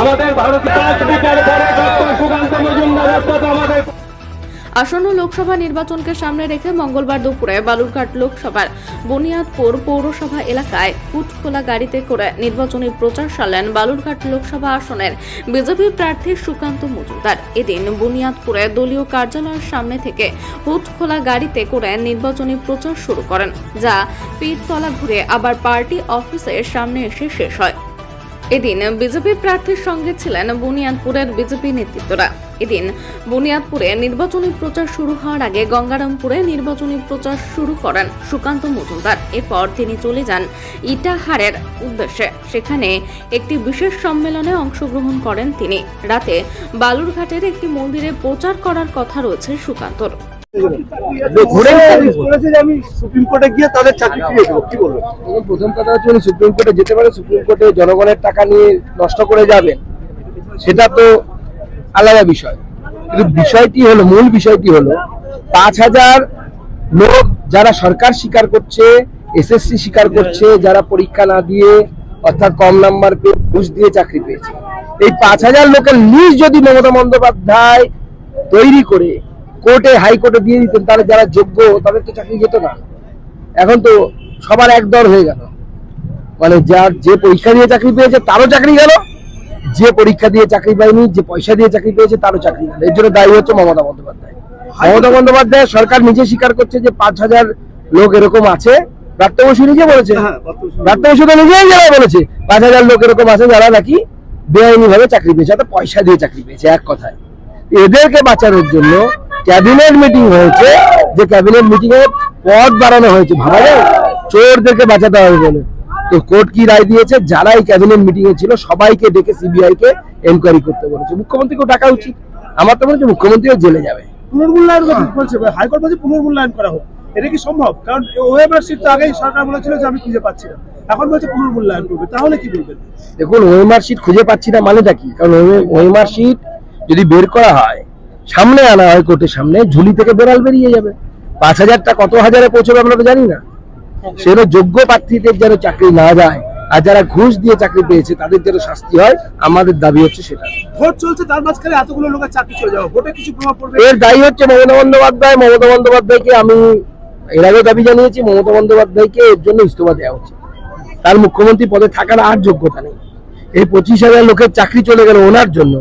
আমাদের ভারতীয় আমাদের আসন্ন লোকসভা নির্বাচনকে সামনে রেখে মঙ্গলবার দুপুরে বালুরঘাট লোকসভার বুনিয়াদপুর পৌরসভা এলাকায় ফুটখোলা গাড়িতে করে নির্বাচনী প্রচার সারলেন বালুরঘাট লোকসভা আসনের বিজেপি প্রার্থী সুকান্ত মজুমদার। এদিন বুনিয়াদপুরে দলীয় কার্যালয়ের সামনে থেকে হুটখোলা গাড়িতে করে নির্বাচনী প্রচার শুরু করেন, যা পীরতলা ঘুরে আবার পার্টি অফিসের সামনে এসে শেষ হয়। এদিন বিজেপি প্রার্থীর সঙ্গে ছিলেন বুনিয়াদপুরের বিজেপি নেতৃত্বরা। এদিন বুনিয়াদপুরে নির্বাচনী প্রচার শুরু হওয়ার আগে গঙ্গারামপুরে নির্বাচনী প্রচার শুরু করেন সুকান্ত মজুমদার। এরপর তিনি চলে যান ইটাহারের উদ্দেশ্যে। সেখানে একটি বিশেষ সম্মেলনে অংশগ্রহণ করেন তিনি। রাতে বালুরঘাটের একটি মন্দিরে প্রচার করার কথা রয়েছে সুকান্তর। ঘুরে বলেছে যে আমি সুপ্রিম কোর্টে গিয়ে তাদের চাকরি ফিরিয়ে দেবো। কি বলব? দেখুন, প্রথম কথা হচ্ছে উনি সুপ্রিম কোর্টে যেতে পারে সুপ্রিম কোর্টে জনগণের টাকা নিয়ে নষ্ট করে যাবেন সেটা তো আলাদা বিষয়। কিন্তু বিষয়টি হলো মূল বিষয়টি হলো পাঁচ হাজার লোক যারা সরকার স্বীকার করছে এসএসসি স্বীকার করছে যারা পরীক্ষা না দিয়ে অর্থাৎ কম নাম্বার পেয়ে ঘুষ দিয়ে চাকরি পেয়েছে। এই পাঁচ হাজার লোকের লিস্ট যদি মমতা বন্দ্যোপাধ্যায় তৈরি করে কোর্টে হাইকোর্টে দিয়ে দিতেন তাহলে যারা যোগ্য তাদের তো চাকরি যেত না। এখন তো সবার এক দর হয়ে গেল। মানে যার যে পরীক্ষা দিয়ে চাকরি পেয়েছে তারও চাকরি গেল। যে পরীক্ষা দিয়ে চাকরি পায়নি যে পয়সা দিয়ে চাকরি পেয়েছে তারও চাকরি গেল। এর জন্য দায়ী হচ্ছে মমতা বন্দ্যোপাধ্যায়। মমতা বন্দ্যোপাধ্যায় সরকার নিজে স্বীকার করছে যে পাঁচ হাজার লোক এরকম আছে। প্রাপ্ত বসু নিজে বলেছে। হ্যাঁ, বসু। তো নিজেই জেলায় বলেছে পাঁচ হাজার লোক এরকম আছে যারা নাকি বেআইনি ভাবে চাকরি পেয়েছে অর্থাৎ পয়সা দিয়ে চাকরি পেয়েছে এক কথায়। এদেরকে বাঁচানোর জন্য ক্যাবিনেট মিটিং হয়েছে যে ক্যাবিনেট মিটিং এ পদ বাড়ানো হয়েছে ভাবা যায়? চোরদেরকে বাঁচাতে হবে বলে। তো কোর্ট কি রায় দিয়েছে? যারা এই ক্যাবিনেট মিটিং এ ছিল সবাইকে ডেকে সিবিআই কে এনকোয়ারি করতে বলেছে। মুখ্যমন্ত্রীকেও ডাকা উচিত। আমার তো মনে হচ্ছে মুখ্যমন্ত্রীও জেলে যাবে। পুনর্মূল্যায়ন বলছে হাইকোর্ট বলছে পুনর্মূল্যায়ন করা হোক। এটা কি সম্ভব? কারণ ওএমআর সিট তো আগেই সরকার বলেছিল যে আমি খুঁজে পাচ্ছি না। এখন বলছে পুনর্মূল্যায়ন করবে। তাহলে কি বলবেন? দেখুন ওয়েমার শিট খুঁজে পাচ্ছি না মানেটা কি? কারণ ওয়েমার শিট যদি বের করা হয় সামনে আনা হয় কোর্টের সামনে ঝুলি থেকে বেড়াল বেরিয়ে যাবে। পাঁচ হাজারটা কত হাজারে পৌঁছবে আমরা তো জানি না। সেটা যোগ্য প্রার্থীদের যেন চাকরি না যায় আর যারা ঘুষ দিয়ে চাকরি পেয়েছে তাদের যেন শাস্তি হয় আমাদের দাবি হচ্ছে সেটা। ভোট চলছে তার মাঝখানে এতগুলো লোকের চাকরি চলে যাওয়া। ভোটে কিছু প্রভাব পড়বে? এর দায়ী হচ্ছে মমতা বন্দ্যোপাধ্যায়। মমতা বন্দ্যোপাধ্যায়কে আমি এর আগেও দাবি জানিয়েছি মমতা বন্দ্যোপাধ্যায়কে এর জন্য ইস্তফা দেওয়া উচিত তার মুখ্যমন্ত্রী পদে থাকার আর যোগ্যতা নেই। এই পঁচিশ হাজার লোকের চাকরি চলে গেল ওনার জন্য।